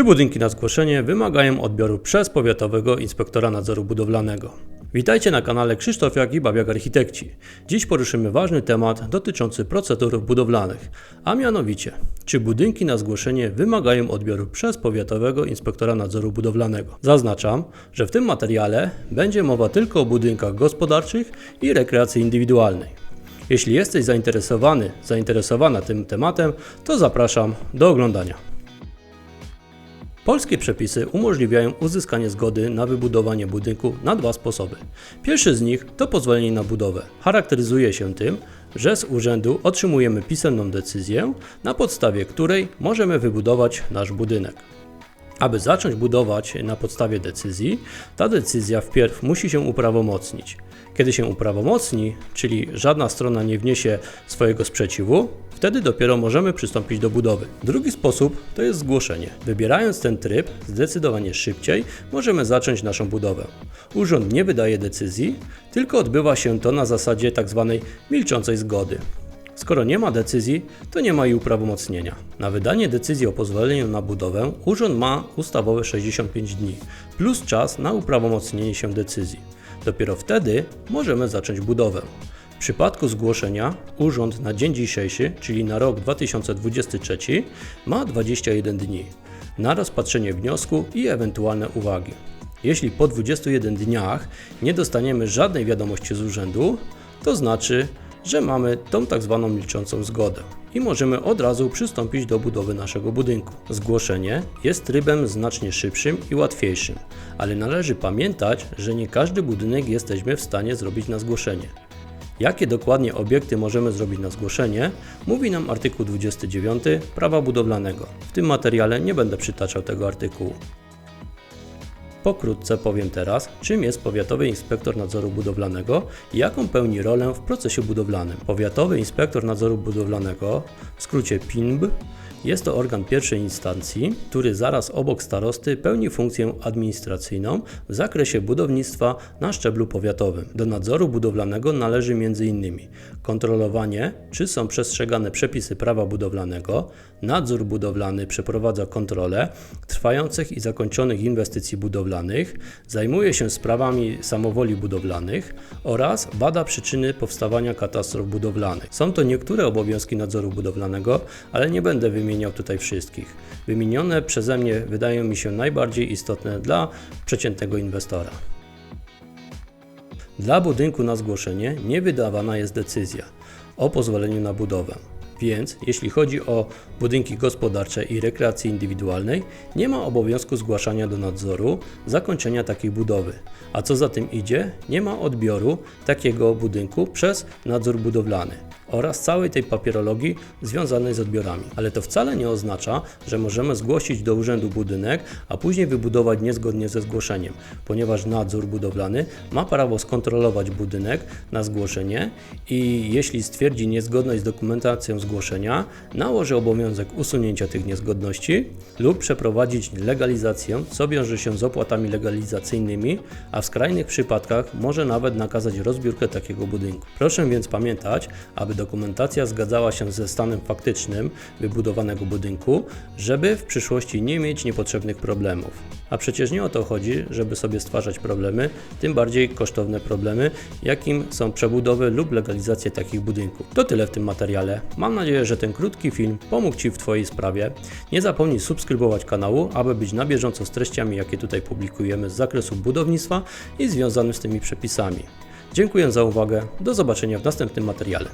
Czy budynki na zgłoszenie wymagają odbioru przez powiatowego inspektora nadzoru budowlanego? Witajcie na kanale Krzysztofiak i Babiak Architekci. Dziś poruszymy ważny temat dotyczący procedur budowlanych, a mianowicie, czy budynki na zgłoszenie wymagają odbioru przez powiatowego inspektora nadzoru budowlanego. Zaznaczam, że w tym materiale będzie mowa tylko o budynkach gospodarczych i rekreacji indywidualnej. Jeśli jesteś zainteresowany, zainteresowana tym tematem, to zapraszam do oglądania. Polskie przepisy umożliwiają uzyskanie zgody na wybudowanie budynku na dwa sposoby. Pierwszy z nich to pozwolenie na budowę. Charakteryzuje się tym, że z urzędu otrzymujemy pisemną decyzję, na podstawie której możemy wybudować nasz budynek. Aby zacząć budować na podstawie decyzji, ta decyzja wpierw musi się uprawomocnić. Kiedy się uprawomocni, czyli żadna strona nie wniesie swojego sprzeciwu, wtedy dopiero możemy przystąpić do budowy. Drugi sposób to jest zgłoszenie. Wybierając ten tryb, zdecydowanie szybciej możemy zacząć naszą budowę. Urząd nie wydaje decyzji, tylko odbywa się to na zasadzie tzw. milczącej zgody. Skoro nie ma decyzji, to nie ma i uprawomocnienia. Na wydanie decyzji o pozwoleniu na budowę urząd ma ustawowe 65 dni, plus czas na uprawomocnienie się decyzji. Dopiero wtedy możemy zacząć budowę. W przypadku zgłoszenia urząd na dzień dzisiejszy, czyli na rok 2023, ma 21 dni na rozpatrzenie wniosku i ewentualne uwagi. Jeśli po 21 dniach nie dostaniemy żadnej wiadomości z urzędu, to znaczy, że mamy tą tak zwaną milczącą zgodę i możemy od razu przystąpić do budowy naszego budynku. Zgłoszenie jest trybem znacznie szybszym i łatwiejszym, ale należy pamiętać, że nie każdy budynek jesteśmy w stanie zrobić na zgłoszenie. Jakie dokładnie obiekty możemy zrobić na zgłoszenie, mówi nam artykuł 29 prawa budowlanego. W tym materiale nie będę przytaczał tego artykułu. Pokrótce powiem teraz, czym jest Powiatowy Inspektor Nadzoru Budowlanego i jaką pełni rolę w procesie budowlanym. Powiatowy Inspektor Nadzoru Budowlanego, w skrócie PINB, jest to organ pierwszej instancji, który zaraz obok starosty pełni funkcję administracyjną w zakresie budownictwa na szczeblu powiatowym. Do nadzoru budowlanego należy m.in. kontrolowanie, czy są przestrzegane przepisy prawa budowlanego, nadzór budowlany przeprowadza kontrolę trwających i zakończonych inwestycji budowlanych, zajmuje się sprawami samowoli budowlanych oraz bada przyczyny powstawania katastrof budowlanych. Są to niektóre obowiązki nadzoru budowlanego, ale nie będę wymieniał tutaj wszystkich. Wymienione przeze mnie wydają mi się najbardziej istotne dla przeciętnego inwestora. Dla budynku na zgłoszenie nie wydawana jest decyzja o pozwoleniu na budowę. Więc jeśli chodzi o budynki gospodarcze i rekreacji indywidualnej, nie ma obowiązku zgłaszania do nadzoru zakończenia takiej budowy. A co za tym idzie, nie ma odbioru takiego budynku przez nadzór budowlany oraz całej tej papierologii związanej z odbiorami. Ale to wcale nie oznacza, że możemy zgłosić do urzędu budynek, a później wybudować niezgodnie ze zgłoszeniem, ponieważ nadzór budowlany ma prawo skontrolować budynek na zgłoszenie i jeśli stwierdzi niezgodność z dokumentacją zgłoszenia, nałoży obowiązek usunięcia tych niezgodności lub przeprowadzić legalizację, co wiąże się z opłatami legalizacyjnymi, a w skrajnych przypadkach może nawet nakazać rozbiórkę takiego budynku. Proszę więc pamiętać, aby dokumentacja zgadzała się ze stanem faktycznym wybudowanego budynku, żeby w przyszłości nie mieć niepotrzebnych problemów. A przecież nie o to chodzi, żeby sobie stwarzać problemy, tym bardziej kosztowne problemy, jakim są przebudowy lub legalizacje takich budynków. To tyle w tym materiale. Mam nadzieję, że ten krótki film pomógł Ci w Twojej sprawie. Nie zapomnij subskrybować kanału, aby być na bieżąco z treściami, jakie tutaj publikujemy z zakresu budownictwa i związanych z tymi przepisami. Dziękuję za uwagę. Do zobaczenia w następnym materiale.